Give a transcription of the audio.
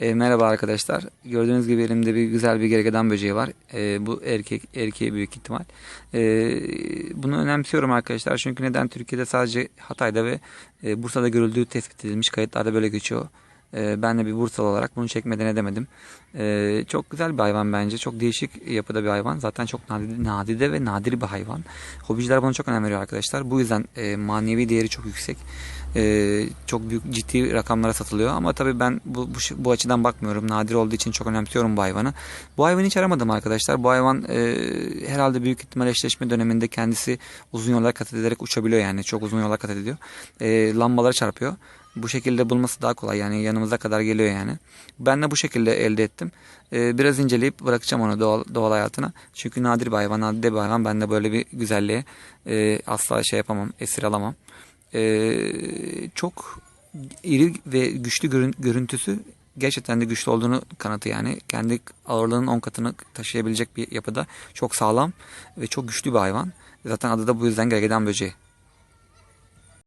E, merhaba arkadaşlar. Gördüğünüz gibi elimde bir güzel bir gergedan böceği var. E, bu erkek erkeğe büyük ihtimal. E, bunu önemsiyorum arkadaşlar. Çünkü neden Türkiye'de sadece Hatay'da ve e, Bursa'da görüldüğü tespit edilmiş. Kayıtlarda böyle geçiyor. E, ben de bir Bursalı olarak bunu çekmeden edemedim. E, çok güzel bir hayvan bence. Çok değişik yapıda bir hayvan. Zaten çok nadide, ve nadir bir hayvan. Hobiciler buna çok önem veriyor arkadaşlar. Bu yüzden e, manevi değeri çok yüksek. E, çok büyük ciddi rakamlara satılıyor. Ama tabii ben bu, bu, bu açıdan bakmıyorum. Nadir olduğu için çok önemsiyorum bu hayvanı. Bu hayvanı hiç aramadım arkadaşlar. Bu hayvan e, herhalde büyük ihtimal eşleşme döneminde kendisi uzun yollar kat ederek uçabiliyor yani. Çok uzun yollar kat ediyor. E, lambalara çarpıyor. Bu şekilde bulması daha kolay yani yanımıza kadar geliyor yani. Ben de bu şekilde elde ettim. Ee, biraz inceleyip bırakacağım onu doğal, doğal hayatına. Çünkü nadir bir hayvan, nadir bir hayvan. Ben de böyle bir güzelliğe e, asla şey yapamam, esir alamam. Ee, çok iri ve güçlü görün- görüntüsü gerçekten de güçlü olduğunu kanıtı yani. Kendi ağırlığının 10 katını taşıyabilecek bir yapıda. Çok sağlam ve çok güçlü bir hayvan. Zaten adı da bu yüzden gergedan böceği.